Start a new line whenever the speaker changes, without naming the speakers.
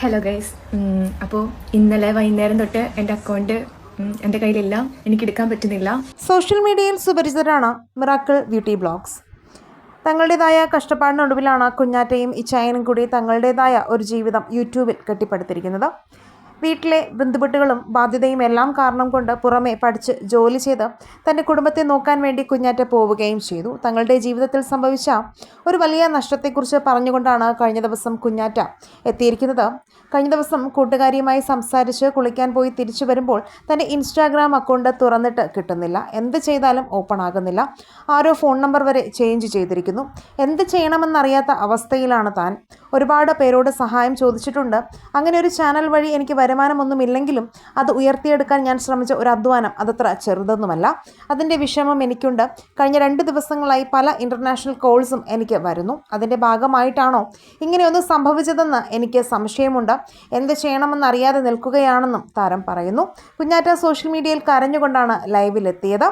Hello guys അപ്പോൾ ഇന്നലെ വൈകുന്നേരം തൊട്ട് എന്റെ അക്കൗണ്ട് എന്റെ കയ്യിലില്ല എനിക്ക് എടുക്കാൻ പറ്റുന്നില്ല.
സോഷ്യൽ മീഡിയയിൽ സുപരിചിതരാണ് മിറാക്കിൾ ബ്യൂട്ടി ബ്ലോഗ്സ്. തങ്ങളുടേതായ കഷ്ടപ്പാടിനൊടുവിലാണ് കുഞ്ഞാറ്റയും ഇച്ചായനും കൂടി തങ്ങളുടേതായ ഒരു ജീവിതം യൂട്യൂബിൽ കെട്ടിപ്പടുത്തിരിക്കുന്നത്. വീട്ടിലെ ബന്ധുപ്പെട്ടുകളും ബാധ്യതയും എല്ലാം കാരണം കൊണ്ട് പുറമെ പഠിച്ച് ജോലി ചെയ്ത് തന്റെ കുടുംബത്തെ നോക്കാൻ വേണ്ടി കുഞ്ഞാറ്റ പോവുകയും ചെയ്തു. തങ്ങളുടെ ജീവിതത്തിൽ സംഭവിച്ച ഒരു വലിയ നഷ്ടത്തെക്കുറിച്ച് പറഞ്ഞുകൊണ്ടാണ് കഴിഞ്ഞ ദിവസം കുഞ്ഞാറ്റ എത്തിയിരിക്കുന്നത്. കഴിഞ്ഞ ദിവസം കൂട്ടുകാരിയുമായി സംസാരിച്ച് കുളിക്കാൻ പോയി തിരിച്ചു വരുമ്പോൾ തന്റെ ഇൻസ്റ്റാഗ്രാം അക്കൗണ്ട് തുറന്നിട്ട് കിട്ടുന്നില്ല. എന്ത് ചെയ്താലും ഓപ്പൺ ആകുന്നില്ല. ആരോ ഫോൺ നമ്പർ വരെ ചേഞ്ച് ചെയ്തിരിക്കുന്നു. എന്ത് ചെയ്യണമെന്നറിയാത്ത അവസ്ഥയിലാണ് താൻ. ഒരുപാട് പേരോട് സഹായം ചോദിച്ചിട്ടുണ്ട്. അങ്ങനെ ഒരു ചാനൽ വഴി എനിക്ക് വരുമാനമൊന്നുമില്ലെങ്കിലും അത് ഉയർത്തിയെടുക്കാൻ ഞാൻ ശ്രമിച്ച ഒരു അധ്വാനം അതത്ര ചെറുതൊന്നുമല്ല. അതിന്റെ വിഷമം എനിക്കുണ്ട്. കഴിഞ്ഞ രണ്ട് ദിവസങ്ങളായി പല ഇന്റർനാഷണൽ കോൾസും എനിക്ക് വരുന്നു. അതിന്റെ ഭാഗമായിട്ടാണോ ഇങ്ങനെയൊന്നും സംഭവിച്ചതെന്ന് എനിക്ക് സംശയമുണ്ട്. എന്ത് ചെയ്യണമെന്നറിയാതെ നിൽക്കുകയാണെന്നും താരം പറയുന്നു. കുഞ്ഞാറ്റ സോഷ്യൽ മീഡിയയിൽ കരഞ്ഞുകൊണ്ടാണ് ലൈവിലെത്തിയത്